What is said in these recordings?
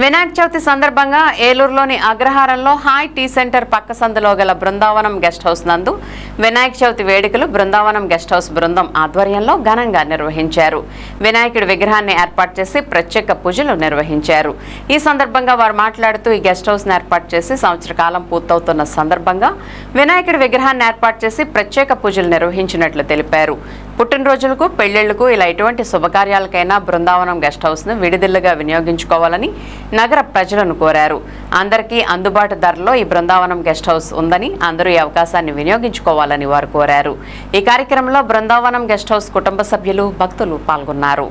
వినాయక చవితి సందర్భంగా ఏలూరులోని అగ్రహారంలో హాయ్ టీ సెంటర్ పక్క సందులో గల బృందావనం గెస్ట్ హౌస్ నందు వినాయక చవితి వేడుకలు బృందావనం గెస్ట్ హౌస్ బృందం ఆధ్వర్యంలో ఘనంగా నిర్వహించారు. వినాయకుడి విగ్రహాన్ని ఏర్పాటు చేసి ప్రత్యేక పూజలు నిర్వహించారు. ఈ సందర్భంగా వారు మాట్లాడుతూ ఈ గెస్ట్ హౌస్ను ఏర్పాటు చేసి సంవత్సర కాలం పూర్తవుతున్న సందర్భంగా వినాయకుడి విగ్రహాన్ని ఏర్పాటు చేసి ప్రత్యేక పూజలు నిర్వహించినట్లు తెలిపారు. పుట్టినరోజులకు పెళ్ళిళ్ళకు ఇలా ఎటువంటి శుభకార్యాలకైనా బృందావనం గెస్ట్ హౌస్ను విడిదిల్లుగా వినియోగించుకోవాలని నగర ప్రజలను కోరారు. అందరికీ అందుబాటు ధరలో ఈ బృందావనం గెస్ట్ హౌస్ ఉందని అందరూ ఈ అవకాశాన్ని వినియోగించుకోవాలని వారు కోరారు. ఈ కార్యక్రమంలో బృందావనం గెస్ట్ హౌస్ కుటుంబ సభ్యులు భక్తులు పాల్గొన్నారు.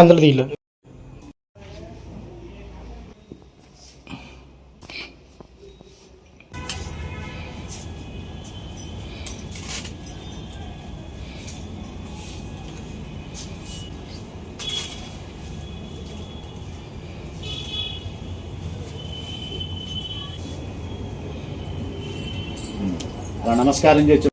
అందులో నమస్కారం చేసి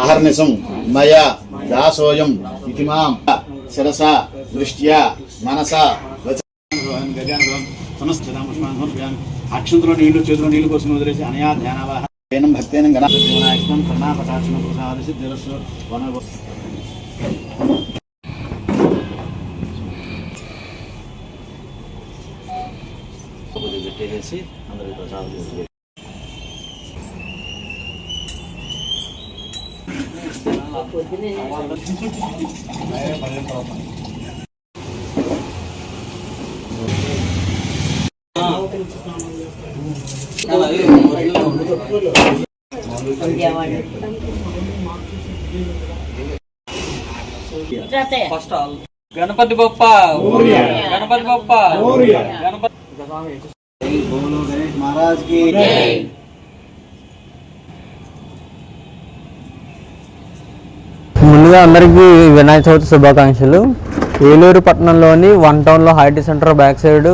అహర్నిశం మయా దాసోయం ఇతి మాం శిరస దృష్ట్యా మనస అక్షంతలో నీళ్ళు చేతిలో నీళ్ళు కోసం వదిలేసి అనయా ధ్యానవాహనం భక్తేనం గణాయకం ప్రణాపటాక్షణ ప్రసాదసి దిరస్సు వన పెట్టేసి అందరికి ప్రసాదం చేసి ఫస్ట్ ఆల్ గణపతి బొప్ప గణపతి బొప్ప గణపతి बोलो गणेश महाराज की ముందుగా అందరికీ వినాయక చవితి శుభాకాంక్షలు ఏలూరు పట్టణంలోని వన్ టౌన్లో హైటీ సెంటర్ బ్యాక్ సైడ్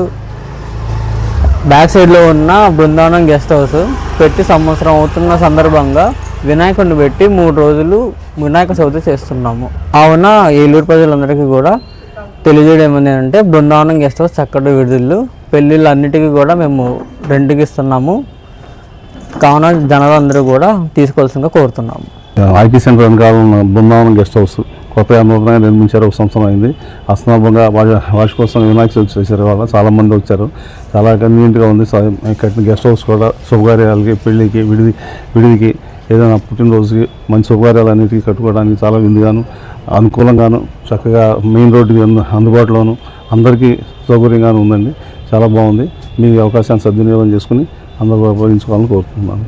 బ్యాక్ సైడ్లో ఉన్న బృందావనం గెస్ట్ హౌస్ పెట్టి సంవత్సరం అవుతున్న సందర్భంగా వినాయకుడిని పెట్టి మూడు రోజులు వినాయక చవితి చేస్తున్నాము కావున ఏలూరు ప్రజలందరికీ కూడా తెలియజేయడం ఏమైంది అంటే బృందావనం గెస్ట్ హౌస్ చక్కటి విడుదలు పెళ్ళిళ్ళు అన్నిటికీ కూడా మేము రెంట్కి ఇస్తున్నాము. కావున జనాలందరూ కూడా తీసుకోవాల్సిందిగా కోరుతున్నాము. ఐటీ సెంటర్ వెనకాల బృందావనం గెస్ట్ హౌస్ కొత్తగా నూతనంగా నిర్మించారు ఒక సంవత్సరం అయింది. ఆ సందర్భంగా వాటి కోసం వినాయక చవితి చేశారు వాళ్ళ చాలా మంది వచ్చారు. చాలా కన్వీనియంట్గా ఉంది. కట్టిన గెస్ట్ హౌస్ కూడా శుభకార్యాలకి పెళ్ళికి విడిది విడిదికి ఏదైనా పుట్టినరోజుకి మంచి శుభకార్యాలు అన్నిటికీ కట్టుకోవడానికి చాలా విందుగాను అనుకూలంగాను చక్కగా మెయిన్ రోడ్డుకి అందుబాటులోను అందరికీ సౌకర్యంగాను ఉందండి. చాలా బాగుంది. మీ అవకాశాన్ని సద్వినియోగం చేసుకుని అందరూ ఉపయోగించుకోవాలని కోరుతున్నాను